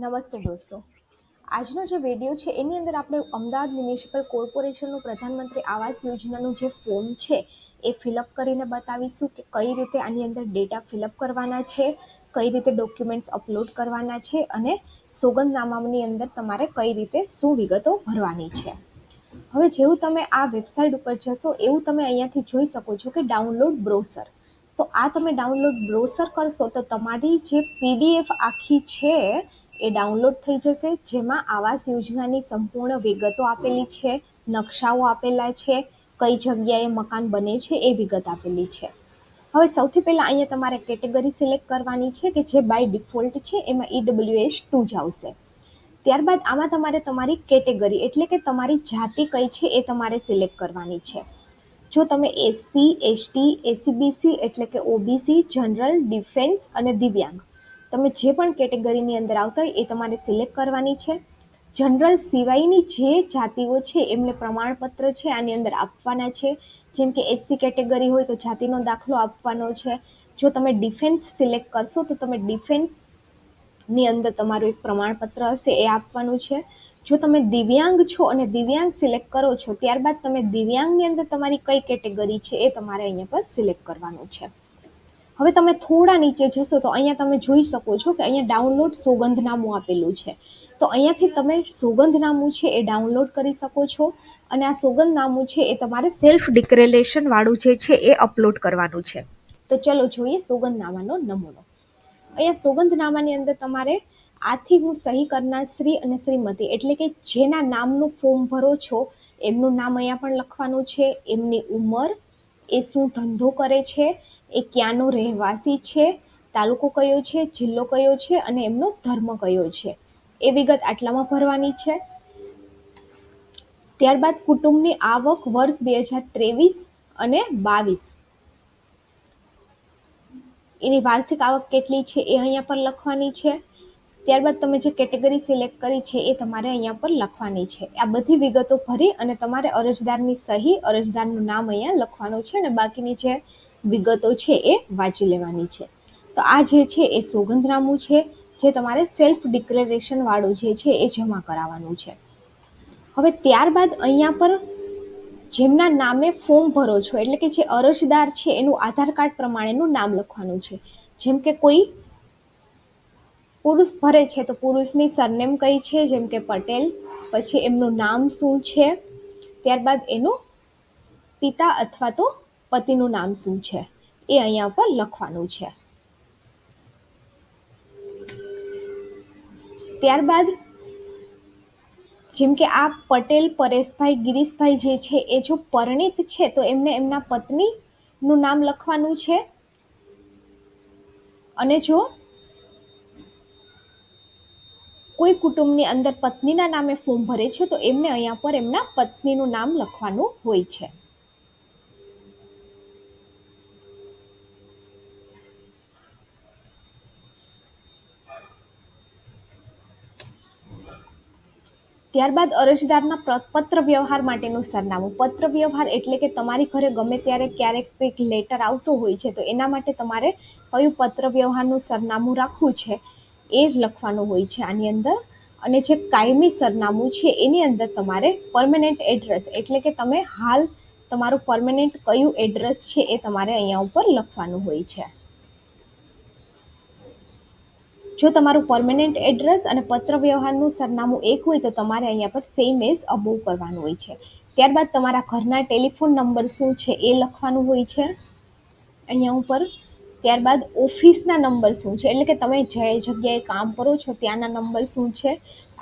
નમસ્તે દોસ્તો. આજનો જે વીડિયો છે, એની અંદર આપણે અમદાવાદ મ્યુનિસિપલ કોર્પોરેશનનું પ્રધાનમંત્રી આવાસ યોજનાનું જે ફોર્મ છે, એ ફિલઅપ કરીને બતાવીશું કે કઈ રીતે આની અંદર ડેટા ફિલઅપ કરવાના છે, કઈ રીતે ડોક્યુમેન્ટ્સ અપલોડ કરવાના છે અને સોગંદનામાની અંદર તમારે કઈ રીતે શું વિગતો ભરવાની છે. હવે જેવું તમે આ વેબસાઇટ ઉપર જશો, એવું તમે અહીંયાથી જોઈ શકો છો કે ડાઉનલોડ બ્રોસર. તો આ તમે ડાઉનલોડ બ્રોસર કરશો તો તમારી જે પીડીએફ આખી છે એ ડાઉનલોડ થઈ જશે, જેમાં આવાસ યોજનાની સંપૂર્ણ વિગતો આપેલી છે, નકશાઓ આપેલા છે, કઈ જગ્યાએ મકાન બને છે એ વિગત આપેલી છે. હવે સૌથી પહેલાં અહીંયા તમારે કેટેગરી સિલેક્ટ કરવાની છે કે જે બાય ડિફોલ્ટ છે, એમાં ઈડબ્લ્યુએસ ટુ જ આવશે. ત્યારબાદ આમાં તમારે તમારી કેટેગરી, એટલે કે તમારી જાતિ કઈ છે એ તમારે સિલેક્ટ કરવાની છે. જો તમે એસસી, એસટી એસીબીસી એટલે કે ઓબીસી, જનરલ, ડિફેન્સ અને દિવ્યાંગ તમે જે પણ કેટેગરીની અંદર આવતા હોય એ તમારે સિલેક્ટ કરવાની છે. જનરલ સિવાયની જે જાતિઓ છે એમને પ્રમાણપત્ર છે, આની અંદર આપવાના છે. જેમ કે એસસી કેટેગરી હોય તો જાતિનો દાખલો આપવાનો છે. જો તમે ડિફેન્સ સિલેક્ટ કરશો તો તમે ડિફેન્સની અંદર તમારું એક પ્રમાણપત્ર હશે, એ આપવાનું છે. જો તમે દિવ્યાંગ છો અને દિવ્યાંગ સિલેક્ટ કરો છો, ત્યારબાદ તમે દિવ્યાંગની અંદર તમારી કઈ કેટેગરી છે એ તમારે અહીંયા પર સિલેક્ટ કરવાનું છે. હવે તમે થોડા નીચે જશો તો અહીંયા તમે જોઈ શકો છો કે અહીંયા ડાઉનલોડ સોગંધનામું આપેલું છે. તો અહીંયાથી તમે સોગંધનામું છે એ ડાઉનલોડ કરી શકો છો અને આ સોગંધનામું છે એ તમારે સેલ્ફ ડિક્લેરેશનવાળું જે છે એ અપલોડ કરવાનું છે. તો ચલો જોઈએ સોગંધનામાનો નમૂનો. અહીંયા સોગંધનામાની અંદર તમારે આથી હું સહી કરનાર શ્રી અને શ્રીમતી એટલે કે જેના નામનું ફોર્મ ભરો છો, એમનું નામ અહીંયા પણ લખવાનું છે, એમની ઉંમર, એ શું ધંધો કરે છે એ ક્યાંનો રહેવાસી છે, તાલુકો કયો છે, જિલ્લો કયો છે અને એમનો ધર્મ કયો છે. એ વિગત આટલામાં ભરવાની છે. ત્યારબાદ કુટુંબની આવક વર્ષ બે હજાર ત્રેવીસ અને બાવીસ. એની વાર્ષિક આવક કેટલી છે એ અહીંયા પર લખવાની છે. ત્યારબાદ તમે જે કેટેગરી સિલેક્ટ કરી છે એ તમારે અહીંયા પર લખવાની છે. આ બધી વિગતો ભરી અને તમારે અરજદારની સહી, અરજદારનું નામ અહીંયા લખવાનું છે અને બાકીની જે વિગતો છે એ વાંચી લેવાની છે. તો આ જે છે એ સોગંદનામું છે, જે તમારે સેલ્ફ ડિક્લેરેશનવાળું જે છે એ જમા કરાવવાનું છે. હવે ત્યારબાદ અહીંયા પર જેમના નામે ફોર્મ ભરો છો, એટલે કે જે અરજદાર છે એનું આધાર કાર્ડ પ્રમાણેનું નામ લખવાનું છે. જેમ કે કોઈ પુરુષ ભરે છે તો પુરુષની સરનેમ કઈ છે? જેમ કે પટેલ, પછી એમનું નામ શું છે? ત્યારબાદ એનું પિતા અથવા તો પતિનું નામ શું છે? એ અહીંયા ઉપર લખવાનું છે. ત્યારબાદ જેમ કે આ પટેલ, પરેશભાઈ, ગિરીશભાઈ જે છે, એ જો પરિણીત છે, તો એમને એમના પત્નીનું નામ લખવાનું છે. અને જો કોઈ કુટુંબની અંદર પત્નીના નામે ફોર્મ ભરે છે, તો એમને અહીંયા પર એમના પત્નીનું નામ લખવાનું હોય છે. ત્યારબાદ અરજદારના પત્ર વ્યવહાર માટેનું સરનામું. પત્ર વ્યવહાર એટલે કે તમારી ઘરે ગમે ત્યારે ક્યારેક કંઈક લેટર આવતો હોય છે, તો એના માટે તમારે કયું પત્ર વ્યવહારનું સરનામું રાખવું છે એ લખવાનું હોય છે આની અંદર. અને જે કાયમી સરનામું છે એની અંદર તમારે પરમેનન્ટ એડ્રેસ એટલે કે તમે હાલ તમારું પરમેનન્ટ કયું એડ્રેસ છે એ તમારે અહીંયા ઉપર લખવાનું હોય છે. જો તમારું પરમેનન્ટ એડ્રેસ અને પત્ર વ્યવહારનું સરનામું એક હોય તો તમારે અહીંયા પર સેમ એઝ અબોવ કરવાનું હોય છે. ત્યારબાદ તમારા ઘરના ટેલિફોન નંબર શું છે એ લખવાનું હોય છે. અહીંયા ઉપર. ત્યારબાદ ઓફિસના નંબર શું છે, એટલે કે તમે જે જગ્યાએ કામ કરો છો ત્યાંના નંબર શું છે,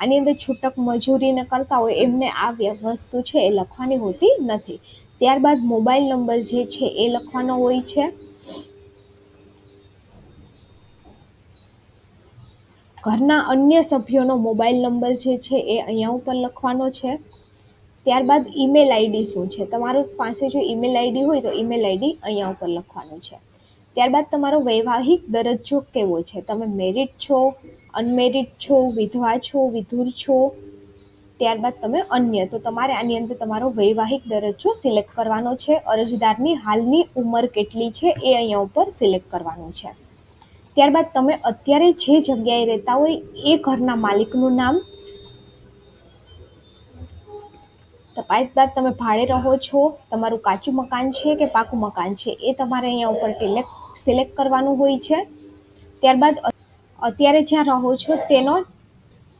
આની અંદર છૂટક મજૂરીને કરતા હોય એમને આ વસ્તુ છે એ લખવાની હોતી નથી. ત્યારબાદ મોબાઈલ નંબર જે છે એ લખવાનો હોય છે. ઘરના અન્ય સભ્યોનો મોબાઈલ નંબર જે છે એ અહીંયા ઉપર લખવાનો છે. ત્યારબાદ ઈમેલ આઈડી શું છે? તમારું પાસે જો ઈમેલ આઈડી હોય તો ઈમેલ આઈડી અહીંયા ઉપર લખવાનું છે. ત્યારબાદ તમારો વૈવાહિક દરજ્જો કેવો છે? તમે મેરિડ છો, અનમેરિડ છો, વિધવા છો, વિધુર છો? ત્યારબાદ તમે અન્ય, તો તમારે આની અંદર તમારો વૈવાહિક દરજ્જો સિલેક્ટ કરવાનો છે. અરજદારની હાલની ઉંમર કેટલી છે એ અહીંયા ઉપર સિલેક્ટ કરવાનું છે. ત્યારબાદ તમે અત્યારે જે જગ્યાએ રહેતા હોય એ ઘરના માલિકનું નામ બાદ તમે ભાડે રહો છો, તમારું કાચું મકાન છે કે પાકું મકાન છે એ તમારે અહીંયા ઉપર સિલેક્ટ કરવાનું હોય છે. ત્યારબાદ અત્યારે જ્યાં રહો છો તેનો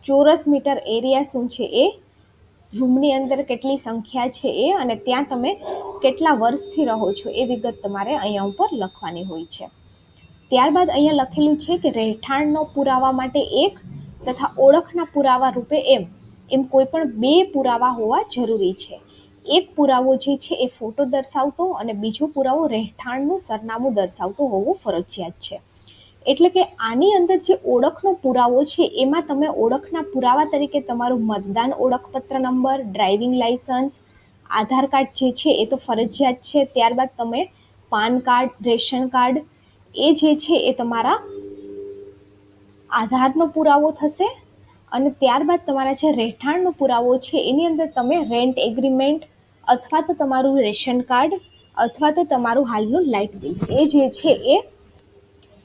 ચોરસ મીટર એરિયા શું છે એ, રૂમની અંદર કેટલી સંખ્યા છે એ અને ત્યાં તમે કેટલા વર્ષથી રહો છો એ વિગત તમારે અહીંયા ઉપર લખવાની હોય છે. ત્યારબાદ અહીંયા લખેલું છે કે રહેઠાણનો પુરાવા માટે એક તથા ઓળખના પુરાવા રૂપે એમ. એમ કોઈ પણ બે પુરાવા હોવા જરૂરી છે. એક પુરાવો જે છે એ ફોટો દર્શાવતો અને બીજો પુરાવો રહેઠાણનું સરનામું દર્શાવતો હોવો ફરજિયાત છે. એટલે કે આની અંદર જે ઓળખનો પુરાવો છે, એમાં તમે ઓળખના પુરાવા તરીકે તમારું મતદાન ઓળખપત્ર number, driving licence, Aadhaar card જે છે એ તો ફરજિયાત છે. ત્યારબાદ તમે પાન કાર્ડ, રેશન કાર્ડ એ જે છે એ તમારા આધારનો પુરાવો થશે અને ત્યારબાદ તમારા જે રહેઠાણનો પુરાવો છે, એની અંદર તમે રેન્ટ એગ્રીમેન્ટ અથવા તો તમારું રેશન કાર્ડ અથવા તો તમારું હાલનું લાઇટ બિલ એ જે છે એ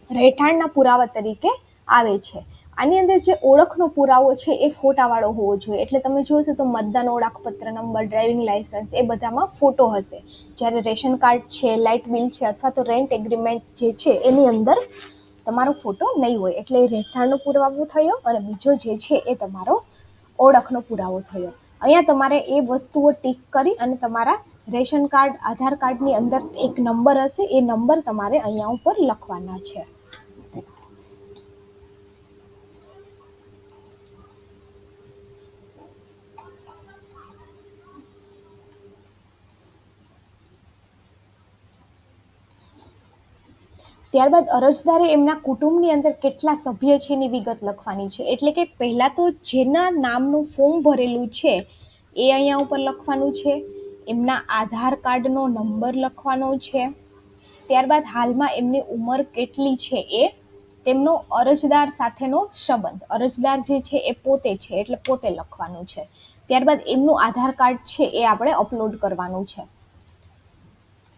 રહેઠાણના પુરાવા તરીકે આવે છે. આની અંદર જે ઓળખનો પુરાવો છે એ ફોટાવાળો હોવો જોઈએ. એટલે તમે જોશો તો મતદાન ઓળખપત્ર, નંબર, ડ્રાઇવિંગ લાઇસન્સ એ બધામાં ફોટો હશે. જ્યારે રેશન કાર્ડ છે, લાઇટ બિલ છે અથવા તો રેન્ટ એગ્રીમેન્ટ જે છે એની અંદર તમારો ફોટો નહીં હોય. એટલે એ રહેઠાણનો પુરાવો થયો અને બીજો જે છે એ તમારો ઓળખનો પુરાવો થયો. અહીંયા તમારે એ વસ્તુઓ ટીક કરી અને તમારા રેશન કાર્ડ, આધાર કાર્ડની અંદર એક નંબર હશે. એ નંબર તમારે અહીંયા ઉપર લખવાના છે. ત્યારબાદ અરજદારે એમના કુટુંબની અંદર કેટલા સભ્ય છે એની વિગત લખવાની છે. એટલે કે પહેલાં તો જેના નામનું ફોર્મ ભરેલું છે, એ અહીંયા ઉપર લખવાનું છે. એમના આધાર કાર્ડનો નંબર લખવાનો છે. ત્યારબાદ હાલમાં એમની ઉંમર કેટલી છે એ તેમનો અરજદાર સાથેનો સંબંધ. અરજદાર જે છે એ પોતે છે, એટલે પોતે લખવાનું છે. ત્યારબાદ એમનું આધાર કાર્ડ છે એ આપણે અપલોડ કરવાનું છે.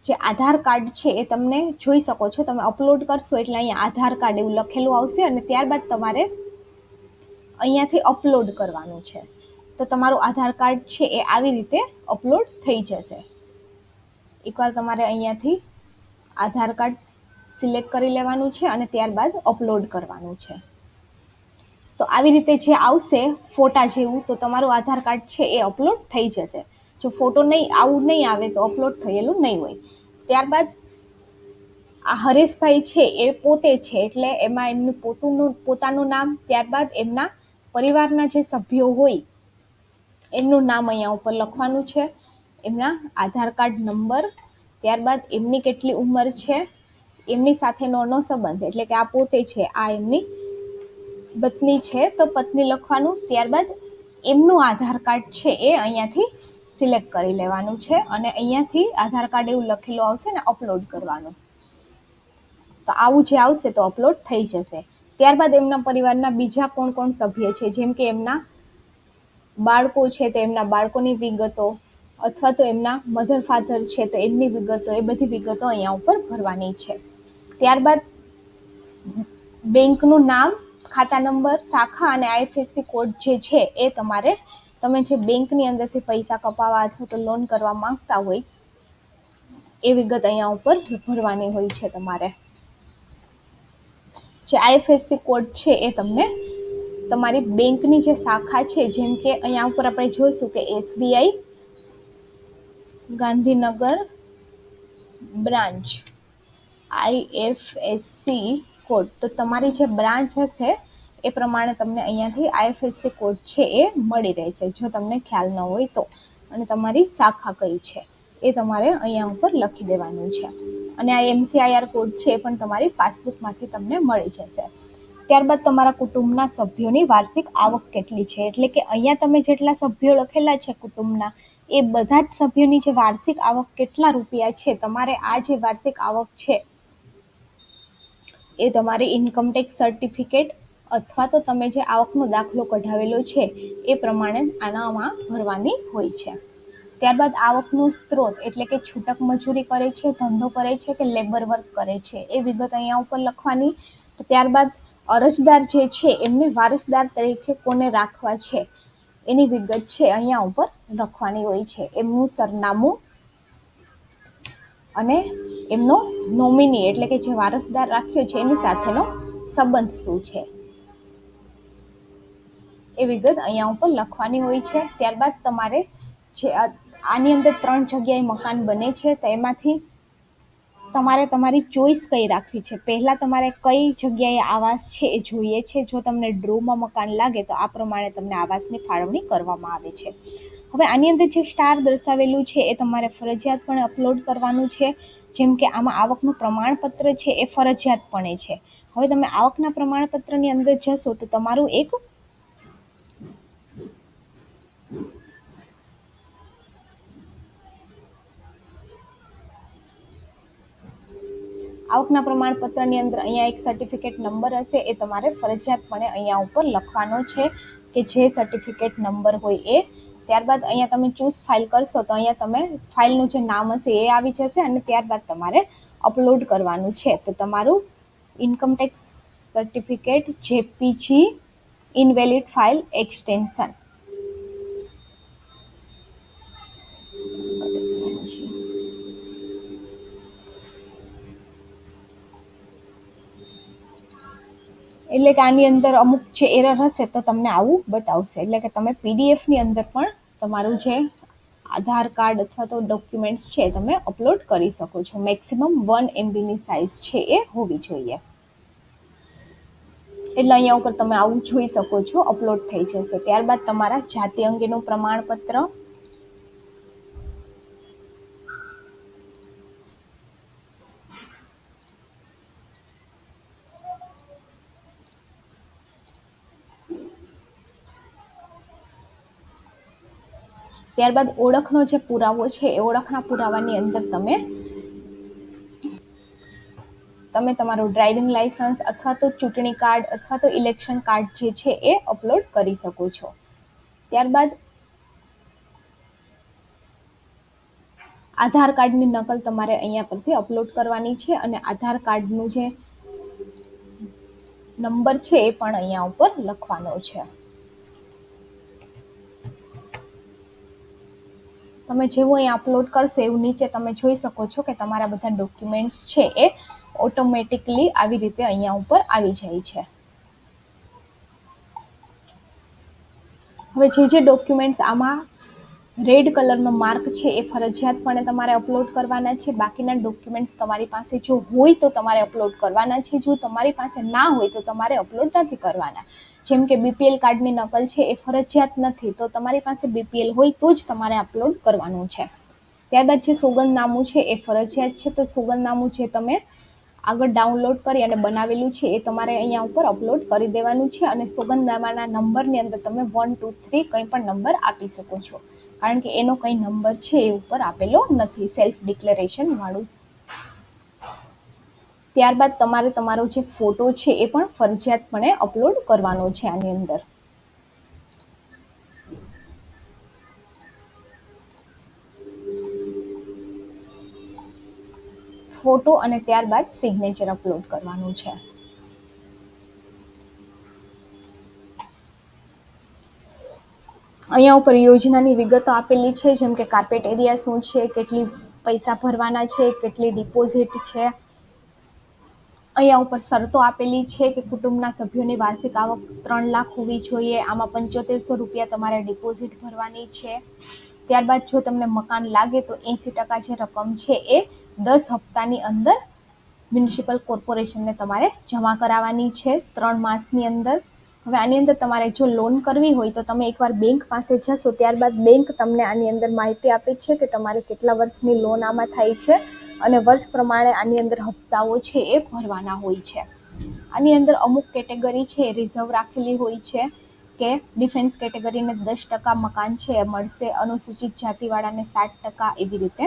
જે આધાર કાર્ડ છે એ તમને જોઈ શકો છો. તમે અપલોડ કરશો એટલે અહીંયા આધાર કાર્ડ એવું લખેલું આવશે અને ત્યારબાદ તમારે અહીંયાથી અપલોડ કરવાનું છે. તો તમારું આધાર કાર્ડ છે એ આવી રીતે અપલોડ થઈ જશે. એકવાર તમારે અહીંયાથી આધાર કાર્ડ સિલેક્ટ કરી લેવાનું છે અને ત્યારબાદ અપલોડ કરવાનું છે. તો આવી રીતે જે આવશે ફોટા જેવું, તો તમારું આધાર કાર્ડ છે એ અપલોડ થઈ જશે. જો ફોટો નહીં, આવું નહીં આવે તો અપલોડ થયેલું નહીં હોય. ત્યારબાદ આ હરેશભાઈ છે, એ પોતે છે, એટલે એમાં એમનું પોતાનું પોતાનું નામ, ત્યારબાદ એમના પરિવારના જે સભ્યો હોય, એમનું નામ અહીંયા ઉપર લખવાનું છે. એમના આધાર કાર્ડ નંબર, ત્યારબાદ એમની કેટલી ઉંમર છે, એમની સાથેનો સંબંધ એટલે કે આ પોતે છે, આ એમની પત્ની છે, તો પત્ની લખવાનું. ત્યારબાદ એમનું આધાર કાર્ડ છે, એ અહીંયાથી સિલેક્ટ કરી લેવાનું છે અને અહીંયાથી આધાર કાર્ડ એવું લખેલું આવશે ને અપલોડ કરવાનું. તો આવું જે આવશે તો અપલોડ થઈ જશે. ત્યારબાદ એમના પરિવારના બીજા કોણ કોણ સભ્ય છે? જેમ કે એમના બાળકો છે, તો એમના બાળકોની વિગતો અથવા તો એમના મધર ફાધર છે, તો એમની વિગતો, એ બધી વિગતો અહીંયા ઉપર ભરવાની છે. ત્યારબાદ બેંકનું નામ, ખાતા નંબર, શાખા અને આઈએફએસસી કોડ જે છે એ તમારે તમે જે બેંકની અંદરથી પૈસા કપાવવા અથવા તો લોન કરવા માંગતા હોય, એ વિગત અહીંયા ઉપર ભરવાની હોય છે તમારે. જે આઈએફએસસી કોડ છે એ તમને તમારી બેંકની જે શાખા છે, જેમ કે અહીંયા ઉપર આપણે જોઈશું કે SBI Gandhinagar branch IFSC code તો તમારી જે બ્રાન્ચ હશે એ પ્રમાણે તમને અહીંયાથી આઈએફએસસી કોડ છે એ મળી રહેશે, જો તમને ખ્યાલ ન હોય તો. અને તમારી શાખા કઈ છે એ તમારે અહીંયા ઉપર લખી દેવાનું છે. અને આ એમસીઆઈઆર કોડ છે એ પણ તમારી પાસબુકમાંથી તમને મળી જશે. ત્યારબાદ તમારા કુટુંબના સભ્યોની વાર્ષિક આવક કેટલી છે? એટલે કે અહીંયા તમે જેટલા સભ્યો લખેલા છે કુટુંબના, એ બધા જ સભ્યોની જે વાર્ષિક આવક કેટલા રૂપિયા છે? તમારે આ જે વાર્ષિક આવક છે એ તમારી ઇન્કમ ટેક્સ સર્ટિફિકેટ અથવા તો તમે જે આવકનો દાખલો કઢાવેલો છે, એ પ્રમાણે આનામાં ભરવાની હોય છે. ત્યારબાદ આવકનો સ્ત્રોત એટલે કે છૂટક મજૂરી કરે છે, ધંધો કરે છે કે લેબર વર્ક કરે છે, એ વિગત અહીંયા ઉપર લખવાની. તો ત્યારબાદ અરજદાર જે છે, એમને વારસદાર તરીકે કોને રાખવા છે, એની વિગત છે અહીંયા ઉપર લખવાની હોય છે. એમનું સરનામું અને એમનો નોમિની એટલે કે જે વારસદાર રાખ્યો છે, એની સાથેનો સંબંધ શું છે? એ વિગત અહીંયા ઉપર લખવાની હોય છે. ત્યારબાદ તમારે જે આની અંદર ત્રણ જગ્યાએ મકાન બને છે, તો એમાંથી તમારે તમારી ચોઈસ કઈ રાખવી છે? પહેલાં તમારે કઈ જગ્યાએ આવાસ છે એ જોઈએ છે? જો તમને ડ્રોમાં મકાન લાગે, તો આ પ્રમાણે તમને આવાસની ફાળવણી કરવામાં આવે છે. હવે આની અંદર જે સ્ટાર દર્શાવેલું છે, એ તમારે ફરજિયાતપણે અપલોડ કરવાનું છે. જેમ કે આમાં આવકનું પ્રમાણપત્ર છે, એ ફરજિયાતપણે છે. હવે તમે આવકના પ્રમાણપત્રની અંદર જશો, તો તમારું એક આવકના પ્રમાણપત્રની અંદર અહીંયા એક સર્ટિફિકેટ નંબર હશે, એ તમારે ફરજિયાતપણે અહીંયા ઉપર લખવાનો છે કે જે સર્ટિફિકેટ નંબર હોય એ. ત્યારબાદ અહીંયા તમે ચૂઝ ફાઇલ કરશો તો અહીંયા તમે ફાઇલનું જે નામ હશે એ આવી જશે અને ત્યારબાદ તમારે અપલોડ કરવાનું છે. તો તમારું income tax certificate JPG invalid file extension એટલે કે આની અંદર અમુક જે એરર હશે તો તમને આવું બતાવશે. એટલે કે તમે પીડીએફની અંદર પણ તમારું જે આધાર કાર્ડ અથવા તો ડોક્યુમેન્ટ્સ છે તમે અપલોડ કરી શકો છો. મેક્સિમમ વન એમબીની સાઇઝ છે એ હોવી જોઈએ. એટલે અહીંયા ઉપર તમે આવું જોઈ શકો છો અપલોડ થઈ જશે. ત્યારબાદ તમારા જાતિ અંગેનું પ્રમાણપત્ર ત્યારબાદ ઓળખનો જે પુરાવો છે, એ ઓળખના પુરાવાની અંદર તમે તમે તમારું ડ્રાઇવિંગ લાઇસન્સ અથવા તો ચૂંટણી કાર્ડ અથવા તો ઇલેક્શન કાર્ડ જે છે, એ અપલોડ કરી શકો છો. ત્યારબાદ આધાર કાર્ડની નકલ તમારે અહીંયા પરથી અપલોડ કરવાની છે અને આધાર કાર્ડનું જે નંબર છે, એ પણ અહીંયા ઉપર લખવાનો છે. તમે જેવું અહીં અપલોડ કરશો, એવું નીચે તમે જોઈ શકો છો કે તમારા બધા ડોક્યુમેન્ટ્સ છે એ ઓટોમેટિકલી આવી રીતે અહીંયા ઉપર આવી જાય છે. હવે જે જે ડોક્યુમેન્ટ્સ આમાં રેડ કલરનો માર્ક છે એ ફરજિયાતપણે તમારે અપલોડ કરવાના છે. બાકીના ડોક્યુમેન્ટ્સ તમારી પાસે જો હોય તો તમારે અપલોડ કરવાના છે. જો તમારી પાસે ના હોય તો તમારે અપલોડ નથી કરવાના. જેમ કે બીપીએલ કાર્ડની નકલ છે, એ ફરજિયાત નથી. તો તમારી પાસે બીપીએલ હોય તો જ તમારે અપલોડ કરવાનું છે. ત્યારબાદ જે સોગંદનામું છે, એ ફરજિયાત છે. તો સોગંદનામું જે તમે આગળ ડાઉનલોડ કરી અને બનાવેલું છે, એ તમારે અહીંયા ઉપર અપલોડ કરી દેવાનું છે અને સોગંદનામાના નંબરની અંદર તમે વન ટુ થ્રી કંઈ પણ નંબર આપી શકો છો. કારણ કે એનો કંઈ નંબર છે એ ઉપર આપેલો નથી. સેલ્ફ ડિક્લેરેશન વાળું ત્યારબાદ તમારે તમારો જે ફોટો છે એ પણ ફરજિયાતપણે અપલોડ કરવાનો છે આની અંદર. ફોટો અને ત્યારબાદ સિગ્નેચર અપલોડ કરવાનું છે. અહીંયા ઉપર યોજનાની વિગતો આપેલી છે, જેમ કે કાર્પેટ એરિયા શું છે, કેટલી પૈસા ભરવાના છે, કેટલી ડિપોઝિટ છે અહીંયા ઉપર શરતો આપેલી છે કે કુટુંબના સભ્યોની વાર્ષિક આવક ત્રણ લાખ હોવી જોઈએ. આમાં પંચોતેરસો રૂપિયા તમારે ડિપોઝિટ ભરવાની છે. ત્યારબાદ જો તમને મકાન લાગે તો એંસી ટકા જે રકમ છે એ દસ હપ્તાની અંદર મ્યુનિસિપલ કોર્પોરેશનને તમારે જમા કરાવવાની છે ત્રણ માસની અંદર. હવે આની અંદર તમારે જો લોન કરવી હોય તો તમે એકવાર બેંક પાસે જશો. ત્યારબાદ બેંક તમને આની અંદર માહિતી આપે છે કે તમારે કેટલા વર્ષની લોન આમાં થાય છે. અને વર્ષ પ્રમાણે આની અંદર હપ્તાઓ છે એ ભરવાના હોય છે. આની અંદર અમુક કેટેગરી છે રિઝર્વ રાખેલી હોય છે કે ડિફેન્સ કેટેગરીને દસ ટકા મકાન છે એ મળશે, અનુસૂચિત જાતિવાળાને સાત ટકા એવી રીતે.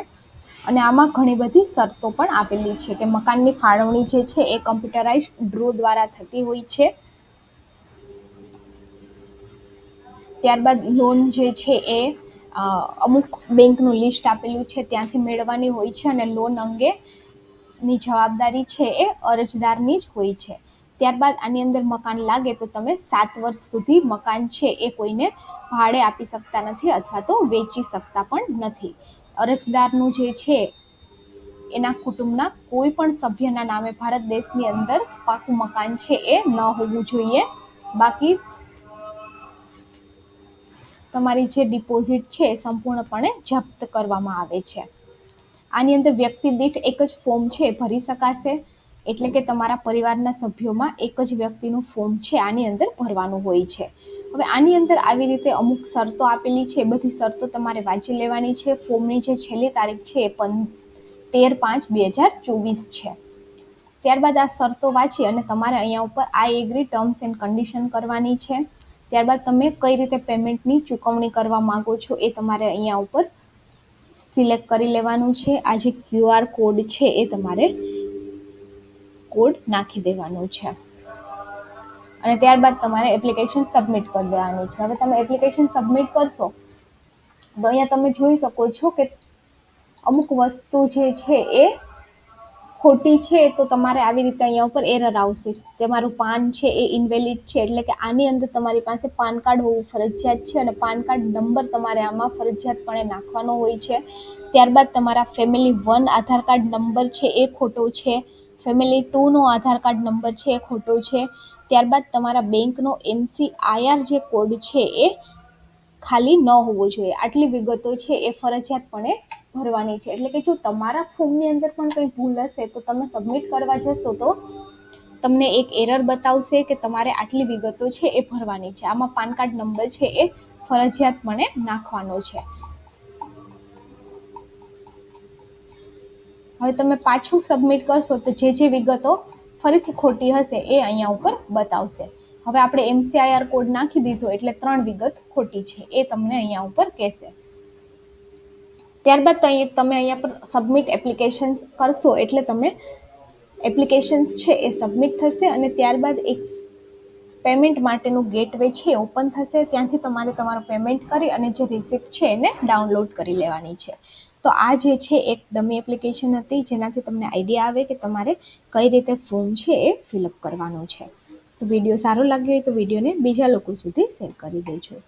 અને આમાં ઘણી બધી શરતો પણ આપેલી છે કે મકાનની ફાળવણી જે છે એ કમ્પ્યુટરાઇઝ ડ્રો દ્વારા થતી હોય છે. ત્યારબાદ લોન જે છે એ અમુક બેંકનું લિસ્ટ આપેલું છે, ત્યાંથી મેળવવાની હોય છે અને લોન અંગે ની જવાબદારી છે એ અરજદારની જ હોય છે. ત્યારબાદ આની અંદર મકાન લાગે તો તમે સાત વર્ષ સુધી મકાન છે એ કોઈને ભાડે આપી શકતા નથી અથવા તો વેચી શકતા પણ નથી. અરજદારનું જે છે એના કુટુંબના કોઈ પણ સભ્યના નામે ભારત દેશની અંદર પાકું મકાન છે એ ન હોવું જોઈએ. બાકી તમારી જે ડિપોઝિટ છે સંપૂર્ણપણે જપ્ત કરવામાં આવે છે. આની અંદર વ્યક્તિ દીઠ એક જ ફોર્મ છે ભરી શકાશે. એટલે કે તમારા પરિવારના સભ્યોમાં એક જ વ્યક્તિનું ફોર્મ છે આની અંદર ભરવાનું હોય છે. હવે આની અંદર આવી રીતે અમુક શરતો આપેલી છે બધી શરતો તમારે વાંચી લેવાની છે. ફોર્મની જે છેલ્લી તારીખ છે એ પં, તેર પાંચ બે હજાર ચોવીસ છે. ત્યારબાદ આ શરતો વાંચી અને તમારે અહીંયા ઉપર I agree terms and condition કરવાની છે. ત્યારબાદ તમે કઈ રીતે પેમેન્ટની ચૂકવણી કરવા માંગો છો એ તમારે અહીંયા ઉપર સિલેક્ટ કરી લેવાનું છે. આ જે ક્યુઆર કોડ છે એ તમારે કોડ નાખી દેવાનો છે. અને ત્યારબાદ તમારે એપ્લિકેશન સબમિટ કરી દેવાની છે. હવે તમે એપ્લિકેશન સબમિટ કરશો, તો અહીંયા તમે જોઈ શકો છો કે અમુક વસ્તુ જે છે એ ખોટી છે તો તમારે આવી રીતે અહીંયા ઉપર એરર આવશે. તમારું પાન છે એ ઇનવેલિડ છે એટલે કે આની અંદર તમારી પાસે પાન કાર્ડ હોવું ફરજિયાત છે અને પાન કાર્ડ નંબર તમારે આમાં ફરજિયાતપણે નાખવાનો હોય છે. ત્યારબાદ તમારા family one Aadhaar card number છે એ ખોટો છે. ફેમિલી ટુનો આધાર કાર્ડ નંબર છે એ ખોટો છે. ત્યારબાદ તમારા બેંકનો એમસીઆઈઆર જે કોડ છે એ ખાલી ન હોવો જોઈએ. આટલી વિગતો છે એ ફરજિયાતપણે ભરવાની છે. એટલે કે જો તમારા ફોર્મની અંદર પણ કંઈ ભૂલ હશે તો તમે સબમિટ કરવા જશો તો તમને એક એરર બતાવશે કે તમારે આટલી વિગતો છે એ ભરવાની છે. આમાં પાન કાર્ડ નંબર છે એ ફરજિયાતપણે નાખવાનો છે. હવે તમે પાછું સબમિટ કરશો તો જે જે વિગતો ફરીથી ખોટી હશે એ અહીંયા ઉપર બતાવશે. હવે આપણે એમસીઆઈઆર કોડ નાખી દીધો એટલે ત્રણ વિગત ખોટી છે. એ તમને અહીંયા ઉપર કહેશે. ત્યારબાદ તમે અહીંયા પર સબમિટ એપ્લિકેશન્સ કરશો એટલે તમે એપ્લિકેશન્સ છે એ સબમિટ થશે અને ત્યારબાદ એક પેમેન્ટ માટેનું ગેટવે છે ઓપન થશે. ત્યાંથી તમારે તમારું પેમેન્ટ કરી અને જે રિસિપ્ટ છે એને ડાઉનલોડ કરી લેવાની છે. તો આ જે છે એક ડમી એપ્લિકેશન હતી જેનાથી તમને આઈડિયા આવે કે તમારે કઈ રીતે ફોર્મ છે એ ફિલઅપ કરવાનું છે. તો વીડિયો સારો લાગ્યો હોય તો વિડીયોને બીજા લોકો સુધી શેર કરી દેજો.